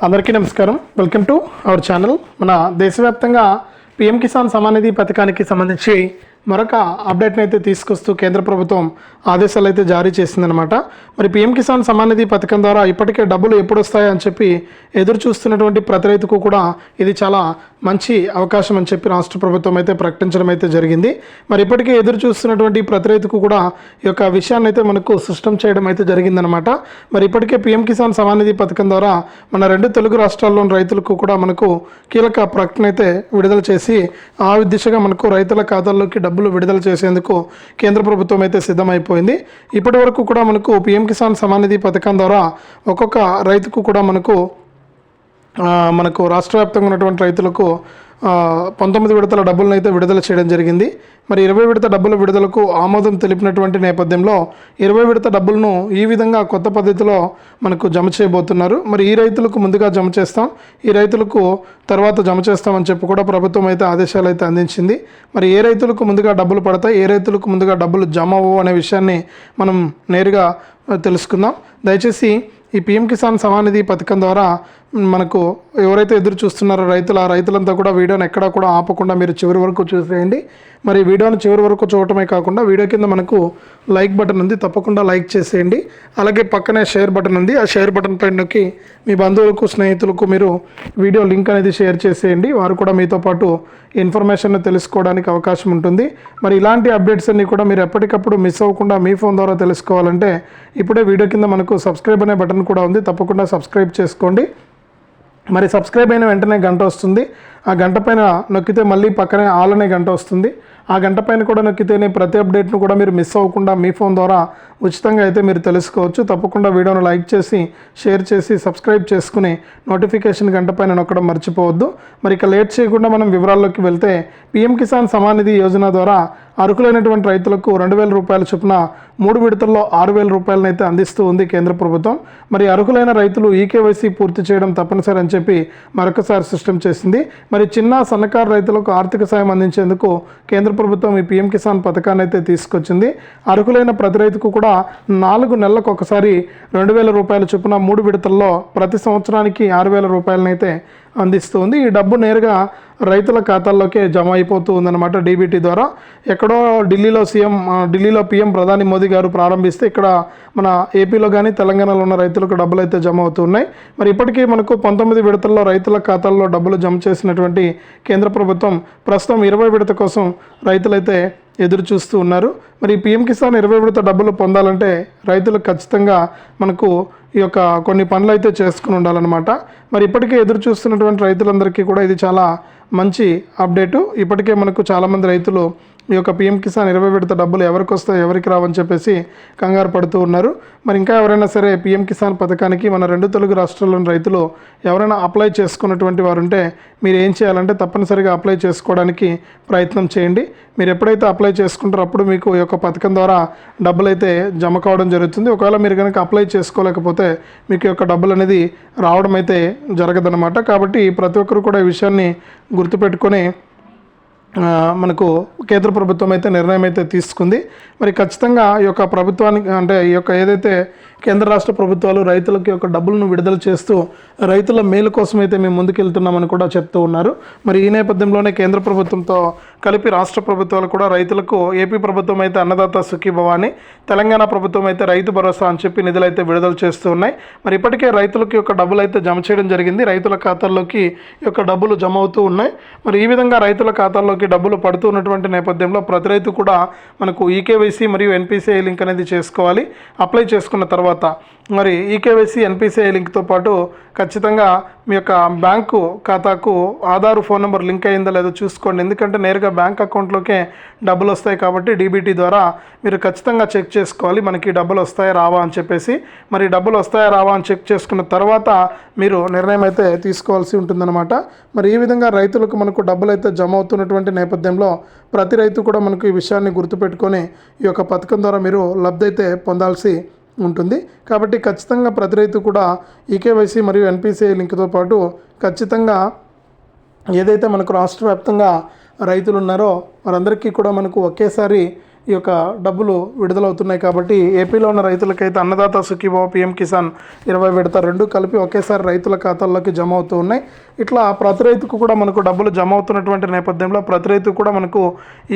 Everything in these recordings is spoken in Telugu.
అందరికీ నమస్కారం. వెల్కమ్ టు అవర్ ఛానల్ మన దేశవ్యాప్తంగా పిఎం కిసాన్ సమానిధి పథకానికి సంబంధించి మరొక అప్డేట్ని అయితే తీసుకొస్తూ కేంద్ర ప్రభుత్వం ఆదేశాలు అయితే జారీ చేసిందనమాట మరి పిఎం కిసాన్ సమానిధి పథకం ద్వారా ఇప్పటికే డబ్బులు ఎప్పుడు వస్తాయని చెప్పి ఎదురు చూస్తున్నటువంటి ప్రతి రైతుకు కూడా ఇది చాలా మంచి అవకాశం అని చెప్పి రాష్ట్ర ప్రభుత్వం అయితే ప్రకటించడం అయితే జరిగింది. మరి ఇప్పటికే ఎదురు చూస్తున్నటువంటి ప్రతి రైతుకు కూడా ఈ యొక్క విషయాన్ని అయితే మనకు సృష్టం చేయడం అయితే జరిగిందనమాట మరి ఇప్పటికే పిఎం కిసాన్ సమానిధి పథకం ద్వారా మన రెండు తెలుగు రాష్ట్రాల్లోని రైతులకు కూడా మనకు కీలక ప్రకటన అయితే విడుదల చేసి ఆ దిశగా మనకు రైతుల ఖాతాల్లోకి డబ్బులు విడుదల చేసేందుకు కేంద్ర ప్రభుత్వం అయితే సిద్ధమైపోయింది. ఇప్పటి వరకు కూడా మనకు పిఎం కిసాన్ సమానిధి పథకం ద్వారా ఒక్కొక్క రైతుకు కూడా మనకు మనకు రాష్ట్ర వ్యాప్తంగా ఉన్నటువంటి రైతులకు పంతొమ్మిది విడతల డబ్బులను అయితే విడుదల చేయడం జరిగింది. మరి ఇరవై విడత డబ్బుల విడుదలకు ఆమోదం తెలిపినటువంటి నేపథ్యంలో ఇరవై విడత డబ్బులను ఈ విధంగా కొత్త పద్ధతిలో మనకు జమ చేయబోతున్నారు. మరి ఈ రైతులకు ముందుగా జమ చేస్తాం. ఈ రైతులకు తర్వాత జమ చేస్తామని చెప్పి కూడా ప్రభుత్వం అయితే ఆదేశాలు అయితే అందించింది. మరి ఏ రైతులకు ముందుగా డబ్బులు పడతాయి ఏ రైతులకు ముందుగా డబ్బులు జమ అవ్వవు అనే విషయాన్ని మనం నేరుగా తెలుసుకుందాం. దయచేసి ఈ పిఎం కిసాన్ సమానిధి పథకం ద్వారా మనకు ఎవరైతే ఎదురు చూస్తున్నారో రైతులు ఆ రైతులంతా కూడా వీడియోని ఎక్కడా కూడా ఆపకుండా మీరు చివరి వరకు చూసేయండి. మరి వీడియోని చివరి వరకు చూడటమే కాకుండా వీడియో కింద మనకు లైక్ బటన్ ఉంది తప్పకుండా లైక్ చేసేయండి. అలాగే పక్కనే షేర్ బటన్ ఉంది ఆ షేర్ బటన్ పైన నొక్కి మీ బంధువులకు స్నేహితులకు మీరు వీడియో లింక్ అనేది షేర్ చేసేయండి. వారు కూడా మీతో పాటు ఇన్ఫర్మేషన్ తెలుసుకోవడానికి అవకాశం ఉంటుంది. మరి ఇలాంటి అప్డేట్స్ అన్ని కూడా మీరు ఎప్పటికప్పుడు మిస్ అవ్వకుండా మీ ఫోన్ ద్వారా తెలుసుకోవాలంటే ఇప్పుడే వీడియో కింద మనకు సబ్స్క్రైబ్ అనే బటన్ కూడా ఉంది తప్పకుండా సబ్స్క్రైబ్ చేసుకోండి. మరి సబ్స్క్రైబ్ అయిన వెంటనే గంట వస్తుంది. ఆ గంట పైన నొక్కితే మళ్ళీ పక్కనే ఆల్ అనే గంట వస్తుంది. ఆ గంట పైన కూడా నొక్కితేనే ప్రతి అప్డేట్ను కూడా మీరు మిస్ అవ్వకుండా మీ ఫోన్ ద్వారా ఉచితంగా అయితే మీరు తెలుసుకోవచ్చు. తప్పకుండా వీడియోను లైక్ చేసి షేర్ చేసి సబ్స్క్రైబ్ చేసుకుని నోటిఫికేషన్ గంట పైన నొక్కడం మర్చిపోవద్దు. మరి ఇక లేట్ చేయకుండా మనం వివరాల్లోకి వెళ్తే పిఎం కిసాన్ సమానిధి యోజన ద్వారా అర్హులైనటువంటి రైతులకు రెండు వేల రూపాయల చొప్పున మూడు విడతల్లో ఆరు వేల రూపాయలను అయితే అందిస్తూ ఉంది కేంద్ర ప్రభుత్వం. మరి అర్హులైన రైతులు ఈకేవైసీ పూర్తి చేయడం తప్పనిసరి అని చెప్పి మరొకసారి స్పష్టం చేసింది. మరి చిన్న సన్నకారు రైతులకు ఆర్థిక సాయం అందించేందుకు కేంద్ర ప్రభుత్వం ఈ పిఎం కిసాన్ పథకాన్ని అయితే తీసుకొచ్చింది. అర్హులైన ప్రతి రైతుకు కూడా నాలుగు నెలలకు ఒకసారి రెండు వేల రూపాయల చొప్పున మూడు విడతల్లో ప్రతి సంవత్సరానికి ఆరు వేల రూపాయలనైతే అందిస్తూ ఉంది. ఈ డబ్బు నేరుగా రైతుల ఖాతాల్లోకే జమ అయిపోతూ ఉందన్నమాట డీబీటీ ద్వారా. ఎక్కడో ఢిల్లీలో సీఎం ఢిల్లీలో పీఎం ప్రధాని మోదీ గారు ప్రారంభిస్తే ఇక్కడ మన ఏపీలో కానీ తెలంగాణలో ఉన్న రైతులకు డబ్బులు అయితే జమ అవుతున్నాయి మరి ఇప్పటికీ మనకు పంతొమ్మిది విడతల్లో రైతుల ఖాతాల్లో డబ్బులు జమ చేసినటువంటి కేంద్ర ప్రభుత్వం ప్రస్తుతం ఇరవై విడత కోసం రైతులైతే ఎదురు చూస్తూ ఉన్నారు. మరి పిఎం కిసాన్ ఇరవై విడత డబ్బులు పొందాలంటే రైతులు ఖచ్చితంగా మనకు ఈ యొక్క కొన్ని పనులు అయితే చేసుకుని ఉండాలన్నమాట. మరి ఇప్పటికే ఎదురు చూస్తున్నటువంటి రైతులందరికీ కూడా ఇది చాలా మంచి అప్డేటు. ఇప్పటికే మనకు చాలామంది రైతులు ఈ యొక్క పిఎం కిసాన్ ఇరవై విడత డబ్బులు ఎవరికి వస్తాయి ఎవరికి రావని చెప్పేసి కంగారు పడుతూ ఉన్నారు. మరి ఇంకా ఎవరైనా సరే పిఎం కిసాన్ పథకానికి మన రెండు తెలుగు రాష్ట్రాల్లోని రైతులు ఎవరైనా అప్లై చేసుకున్నటువంటి వారు ఉంటే మీరు ఏం చేయాలంటే తప్పనిసరిగా అప్లై చేసుకోవడానికి ప్రయత్నం చేయండి. మీరు ఎప్పుడైతే అప్లై చేసుకుంటారో అప్పుడు మీకు ఈ యొక్క పథకం ద్వారా డబ్బులు అయితే జమ కావడం జరుగుతుంది. ఒకవేళ మీరు కనుక అప్లై చేసుకోలేకపోతే మీకు యొక్క డబ్బులు అనేది రావడం అయితే జరగదన్నమాట. కాబట్టి ప్రతి ఒక్కరు కూడా ఈ విషయాన్ని గుర్తుపెట్టుకొని మనకు కేంద్ర ప్రభుత్వం అయితే నిర్ణయం అయితే తీసుకుంది. మరి ఖచ్చితంగా ఈ యొక్క ప్రభుత్వానికి అంటే ఈ యొక్క ఏదైతే కేంద్ర రాష్ట్ర ప్రభుత్వాలు రైతులకు యొక్క డబ్బులను విడుదల చేస్తూ రైతుల మేలు కోసం అయితే మేము ముందుకెళ్తున్నామని కూడా చెప్తూ ఉన్నారు. మరి ఈ నేపథ్యంలోనే కేంద్ర ప్రభుత్వంతో కలిపి రాష్ట్ర ప్రభుత్వాలు కూడా రైతులకు ఏపీ ప్రభుత్వం అయితే అన్నదాత సుఖీభవ అని తెలంగాణ ప్రభుత్వం అయితే రైతు భరోసా అని చెప్పి నిధులు అయితే విడుదల చేస్తూ ఉన్నాయి. మరి ఇప్పటికే రైతులకు యొక్క డబ్బులు అయితే జమ చేయడం జరిగింది. రైతుల ఖాతాల్లోకి ఈ యొక్క డబ్బులు జమ అవుతూ ఉన్నాయి. మరి ఈ విధంగా రైతుల ఖాతాల్లోకి డబ్బులు పడుతూ ఉన్నటువంటి నేపథ్యంలో ప్రతి రైతు కూడా మనకు ఈకేవైసీ మరియు ఎన్పిసిఐ లింక్ అనేది చేసుకోవాలి. అప్లై చేసుకున్న తర్వాత మరి ఈకేవైసీ ఎన్పిసిఐ లింక్తో పాటు ఖచ్చితంగా మీ యొక్క బ్యాంకు ఖాతాకు ఆధార్ ఫోన్ నెంబర్ లింక్ అయిందో లేదో చూసుకోండి. ఎందుకంటే నేరుగా బ్యాంక్ అకౌంట్లోకే డబ్బులు వస్తాయి కాబట్టి డీబీటీ ద్వారా మీరు ఖచ్చితంగా చెక్ చేసుకోవాలి. మనకి డబ్బులు వస్తాయా రావా అని చెప్పేసి. మరి డబ్బులు వస్తాయా రావా అని చెక్ చేసుకున్న తర్వాత మీరు నిర్ణయం అయితే తీసుకోవాల్సి ఉంటుందన్నమాట. మరి ఈ విధంగా రైతులకు మనకు డబ్బులు అయితే జమ అవుతున్నటువంటి నేపథ్యంలో ప్రతి రైతు కూడా మనకు ఈ విషయాన్ని గుర్తుపెట్టుకొని ఈ యొక్క పథకం ద్వారా మీరు లబ్ధి అయితే పొందాల్సి ఉంటుంది. కాబట్టి ఖచ్చితంగా ప్రతి రైతు కూడా ఈకేవైసీ మరియు ఎన్పిసిఐ లింక్తో పాటు ఖచ్చితంగా ఏదైతే మనకు రాష్ట్ర వ్యాప్తంగా రైతులు ఉన్నారో వారందరికీ కూడా మనకు ఒకేసారి ఈ యొక్క డబ్బులు విడుదలవుతున్నాయి కాబట్టి ఏపీలో ఉన్న రైతులకైతే అన్నదాత సుఖీభావ పిఎం కిసాన్ ఇరవై విడత రెండు కలిపి ఒకేసారి రైతుల ఖాతాల్లోకి జమ అవుతూ ఉన్నాయి ఇట్లా ప్రతి రైతుకు కూడా మనకు డబ్బులు జమ అవుతున్నటువంటి నేపథ్యంలో ప్రతి రైతు కూడా మనకు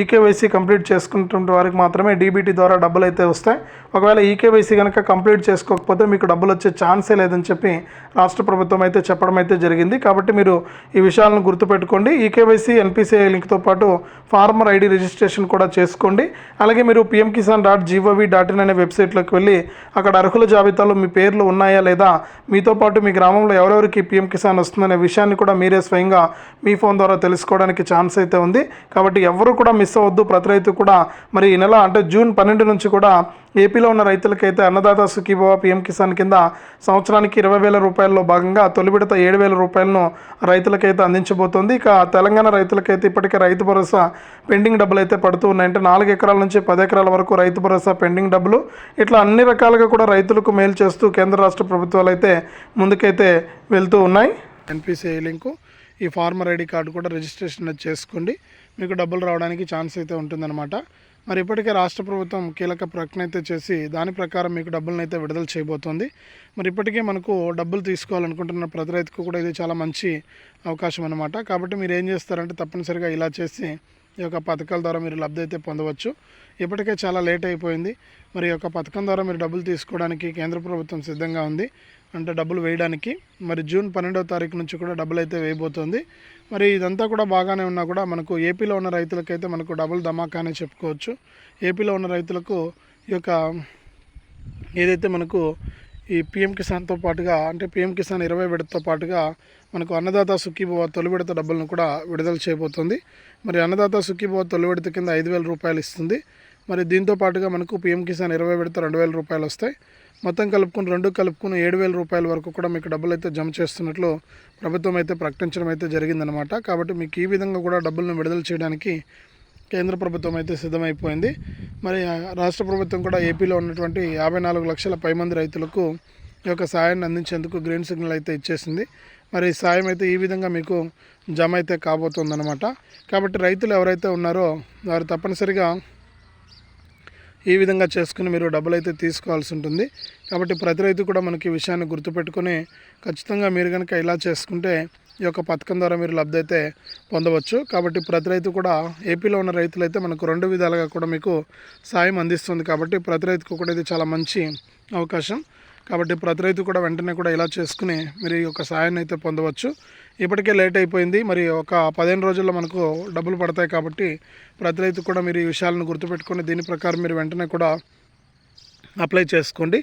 ఈకేవైసీ కంప్లీట్ చేసుకున్నటువంటి వారికి మాత్రమే డీబీటీ ద్వారా డబ్బులు అయితే వస్తాయి. ఒకవేళ ఈకేవైసీ కనుక కంప్లీట్ చేసుకోకపోతే మీకు డబ్బులు వచ్చే ఛాన్సే లేదని చెప్పి రాష్ట్ర ప్రభుత్వం అయితే చెప్పడం అయితే జరిగింది. కాబట్టి మీరు ఈ విషయాలను గుర్తుపెట్టుకోండి. ఈకేవైసీ ఎన్పిసిఐ లింక్తో పాటు ఫార్మర్ ఐడి రిజిస్ట్రేషన్ కూడా చేసుకోండి. అలాగే మీరు PM Kisan dot gov dot in అనే వెబ్సైట్లోకి వెళ్ళి అక్కడ అర్హుల జాబితాలో మీ పేర్లు ఉన్నాయా లేదా మీతో పాటు మీ గ్రామంలో ఎవరెవరికి పిఎం కిసాన్ వస్తుందనే విషయాన్ని కూడా మీరే స్వయంగా మీ ఫోన్ ద్వారా తెలుసుకోవడానికి ఛాన్స్ అయితే ఉంది. కాబట్టి ఎవరు కూడా మిస్ అవ్వద్దు. ప్రతి రైతు కూడా మరి ఈ నెల అంటే జూన్ పన్నెండు నుంచి కూడా ఏపీలో ఉన్న రైతులకైతే అన్నదాత సుఖీభవ పిఎం కిసాన్ కింద సంవత్సరానికి ఇరవై వేల రూపాయల్లో భాగంగా తొలి విడత ఏడు వేల రూపాయలను రైతులకైతే అందించబోతోంది. ఇక తెలంగాణ రైతులకైతే ఇప్పటికే రైతు భరోసా పెండింగ్ డబ్బులు అయితే పడుతూ ఉన్నాయి అంటే నాలుగు ఎకరాల నుంచి పది ఎకరాల వరకు రైతు భరోసా పెండింగ్ డబ్బులు. ఇట్లా అన్ని రకాలుగా కూడా రైతులకు మేలు చేస్తూ కేంద్ర రాష్ట్ర ప్రభుత్వాలు అయితే ముందుకైతే వెళ్తూ ఉన్నాయి. ఎన్పిసిఐ లింకు ఈ ఫార్మర్ ఐడి కార్డు కూడా రిజిస్ట్రేషన్ చేసుకోండి మీకు డబ్బులు రావడానికి ఛాన్స్ అయితే ఉంటుందన్నమాట. మరి ఇప్పటికే రాష్ట్ర ప్రభుత్వం కీలక ప్రకటన అయితే చేసి దాని ప్రకారం మీకు డబ్బులను అయితే విడుదల చేయబోతోంది. మరి ఇప్పటికే మనకు డబ్బులు తీసుకోవాలనుకుంటున్న ప్రతి రైతుకు కూడా ఇది చాలా మంచి అవకాశం అనమాట కాబట్టి మీరు ఏం చేస్తారంటే తప్పనిసరిగా ఇలా చేసి ఈ యొక్క పథకాల ద్వారా మీరు లబ్ధి అయితే పొందవచ్చు. ఇప్పటికే చాలా లేట్ అయిపోయింది. మరి ఈ యొక్క పథకం ద్వారా మీరు డబ్బులు తీసుకోవడానికి కేంద్ర ప్రభుత్వం సిద్ధంగా ఉంది. అంటే డబ్బులు వేయడానికి. మరి జూన్ పన్నెండవ తారీఖు నుంచి కూడా డబ్బులు అయితే వేయబోతోంది. మరి ఇదంతా కూడా బాగానే ఉన్నా కూడా మనకు ఏపీలో ఉన్న రైతులకైతే మనకు డబుల్ ధమాకానే చెప్పుకోవచ్చు. ఏపీలో ఉన్న రైతులకు ఈ యొక్క ఏదైతే మనకు ఈ పిఎం కిసాన్తో పాటుగా అంటే పిఎం కిసాన్ ఇరవై విడతతో పాటుగా మనకు అన్నదాత సుఖీభవ తొలి విడత డబ్బులను కూడా విడుదల చేయబోతుంది. మరి అన్నదాత సుఖీభవ తొలి విడత కింద ఐదు వేల రూపాయలు ఇస్తుంది. మరి దీంతో పాటుగా మనకు పిఎం కిసాన్ ఇరవై విడత రెండు వేల రూపాయలు వస్తాయి. మొత్తం కలుపుకుని రెండు కలుపుకుని ఏడు వేల రూపాయల వరకు కూడా మీకు డబ్బులు అయితే జమ చేస్తున్నట్లు ప్రభుత్వం అయితే ప్రకటించడం అయితే జరిగిందనమాట కాబట్టి మీకు ఈ విధంగా కూడా డబ్బులను విడుదల చేయడానికి కేంద్ర ప్రభుత్వం అయితే సిద్ధమైపోయింది. మరి రాష్ట్ర ప్రభుత్వం కూడా ఏపీలో ఉన్నటువంటి యాభై నాలుగు లక్షల పై మంది రైతులకు ఈ యొక్క సాయాన్ని అందించేందుకు గ్రీన్ సిగ్నల్ అయితే ఇచ్చేసింది. మరి సాయం అయితే ఈ విధంగా మీకు జమ అయితే కాబోతుందన్నమాట. కాబట్టి రైతులు ఎవరైతే ఉన్నారో వారు తప్పనిసరిగా ఈ విధంగా చేసుకుని మీరు డబ్బులు అయితే తీసుకోవాల్సి ఉంటుంది. కాబట్టి ప్రతి రైతు కూడా మనకి విషయాన్ని గుర్తుపెట్టుకొని ఖచ్చితంగా మీరు కనుక ఇలా చేసుకుంటే ఈ యొక్క పథకం ద్వారా మీరు లబ్ధి అయితే పొందవచ్చు. కాబట్టి ప్రతి రైతు కూడా ఏపీలో ఉన్న రైతులు అయితే మనకు రెండు విధాలుగా కూడా మీకు సాయం అందిస్తుంది. కాబట్టి ప్రతి రైతుకు కూడా ఇది చాలా మంచి అవకాశం. కాబట్టి ప్రతి రైతు కూడా వెంటనే కూడా ఇలా చేసుకుని మీరు ఈ యొక్క సాయాన్ని అయితే పొందవచ్చు. ఇప్పటికే లేట్ అయిపోయింది. మరి ఒక పదిహేను రోజుల్లో మనకు డబ్బులు పడతాయి కాబట్టి ప్రతి రైతు కూడా మీరు ఈ విషయాలను గుర్తుపెట్టుకొని దీని ప్రకారం మీరు వెంటనే కూడా అప్లై చేసుకోండి.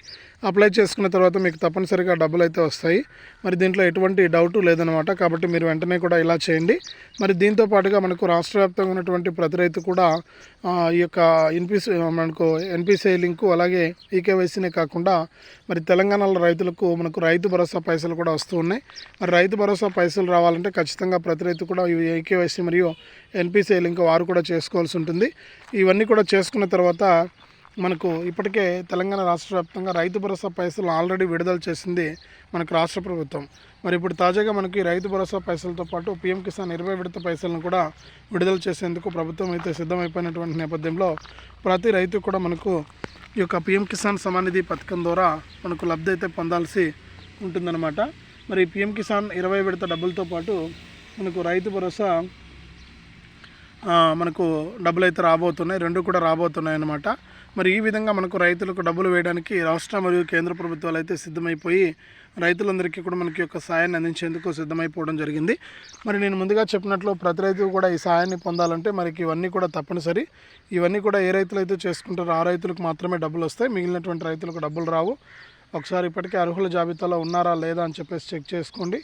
అప్లై చేసుకున్న తర్వాత మీకు తప్పనిసరిగా డబ్బులు అయితే వస్తాయి. మరి దీంట్లో ఎటువంటి డౌట్ లేదనమాట కాబట్టి మీరు వెంటనే కూడా ఇలా చేయండి. మరి దీంతో పాటుగా మనకు రాష్ట్ర వ్యాప్తంగా ఉన్నటువంటి ప్రతి రైతు కూడా ఈ యొక్క ఎన్పిసి మనకు ఎన్పిసిఐ లింకు అలాగే ఈకేవైసీనే కాకుండా మరి తెలంగాణలో రైతులకు మనకు రైతు భరోసా పైసలు కూడా వస్తూ ఉన్నాయి. మరి రైతు భరోసా పైసలు రావాలంటే ఖచ్చితంగా ప్రతి రైతు కూడా ఈ ఈకేవైసీ మరియు ఎన్పిసిఐ లింక్ వారు కూడా చేసుకోవాల్సి ఉంటుంది. ఇవన్నీ కూడా చేసుకున్న తర్వాత మనకు ఇప్పటికే తెలంగాణ రాష్ట్ర వ్యాప్తంగా రైతు భరోసా పైసలు ఆల్రెడీ విడుదల చేసింది మనకు రాష్ట్ర ప్రభుత్వం. మరి ఇప్పుడు తాజాగా మనకి రైతు భరోసా పైసలతో పాటు పీఎం కిసాన్ ఇరవై విడత పైసలను కూడా విడుదల చేసేందుకు ప్రభుత్వం అయితే సిద్ధమైపోయినటువంటి నేపథ్యంలో ప్రతి రైతు కూడా మనకు ఈ యొక్క పీఎం కిసాన్ సమానిధి పథకం ద్వారా మనకు లబ్ధి అయితే పొందాల్సి ఉంటుందన్నమాట. మరి పీఎం కిసాన్ ఇరవై విడత డబ్బులతో పాటు మనకు రైతు భరోసా మనకు డబ్బులు అయితే రాబోతున్నాయి రెండు కూడా రాబోతున్నాయి అన్నమాట. మరి ఈ విధంగా మనకు రైతులకు డబ్బులు వేయడానికి రాష్ట్ర మరియు కేంద్ర ప్రభుత్వాలు అయితే సిద్ధమైపోయి రైతులందరికీ కూడా మనకి యొక్క సాయాన్ని అందించేందుకు సిద్ధమైపోవడం జరిగింది. మరి నేను ముందుగా చెప్పినట్లు ప్రతి రైతు కూడా ఈ సాయాన్ని పొందాలంటే మనకి ఇవన్నీ కూడా తప్పనిసరి. ఇవన్నీ కూడా ఏ రైతులు అయితే చేసుకుంటారో ఆ రైతులకు మాత్రమే డబ్బులు వస్తాయి. మిగిలినటువంటి రైతులకు డబ్బులు రావు. ఒకసారి ఇప్పటికే అర్హుల జాబితాలో ఉన్నారా లేదా అని చెప్పేసి చెక్ చేసుకోండి.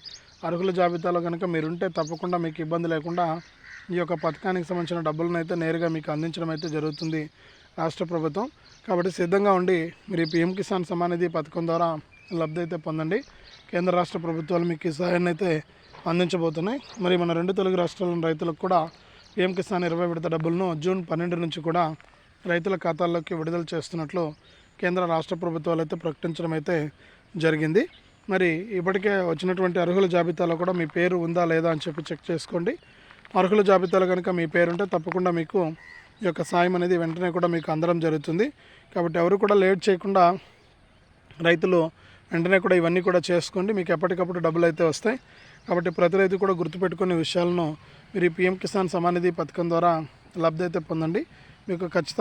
అర్హుల జాబితాలో కనుక మీరుంటే తప్పకుండా మీకు ఇబ్బంది లేకుండా ఈ యొక్క పథకానికి సంబంధించిన డబ్బులను అయితే నేరుగా మీకు అందించడం అయితే జరుగుతుంది రాష్ట్ర ప్రభుత్వం. కాబట్టి సిద్ధంగా ఉండి మీరు ఈ పిఎం కిసాన్ సమానిధి పథకం ద్వారా లబ్ధి అయితే పొందండి. కేంద్ర రాష్ట్ర ప్రభుత్వాలు మీకు ఈ సహాయాన్ని అయితే అందించబోతున్నాయి. మరి మన రెండు తెలుగు రాష్ట్రాల రైతులకు కూడా పిఎం కిసాన్ ఇరవై విడత డబ్బులను జూన్ పన్నెండు నుంచి కూడా రైతుల ఖాతాల్లోకి విడుదల చేస్తున్నట్లు కేంద్ర రాష్ట్ర ప్రభుత్వాలు అయితే ప్రకటించడం అయితే జరిగింది. మరి ఇప్పటికే వచ్చినటువంటి అర్హుల జాబితాలో కూడా మీ పేరు ఉందా లేదా అని చెప్పి చెక్ చేసుకోండి. అర్హుల జాబితాలో కనుక మీ పేరు ఉంటే తప్పకుండా మీకు ఈ యొక్క సాయం అనేది వెంటనే కూడా మీకు అందడం జరుగుతుంది. కాబట్టి ఎవరు కూడా లేట్ చేయకుండా రైతులు వెంటనే కూడా ఇవన్నీ కూడా చేసుకోండి. మీకు ఎప్పటికప్పుడు డబ్బులు అయితే వస్తాయి. కాబట్టి ప్రతి రైతు కూడా గుర్తుపెట్టుకునే విషయాలను మీరు ఈ పిఎం కిసాన్ సమానిధి పథకం ద్వారా లబ్ధి అయితే పొందండి. మీకు ఖచ్చితంగా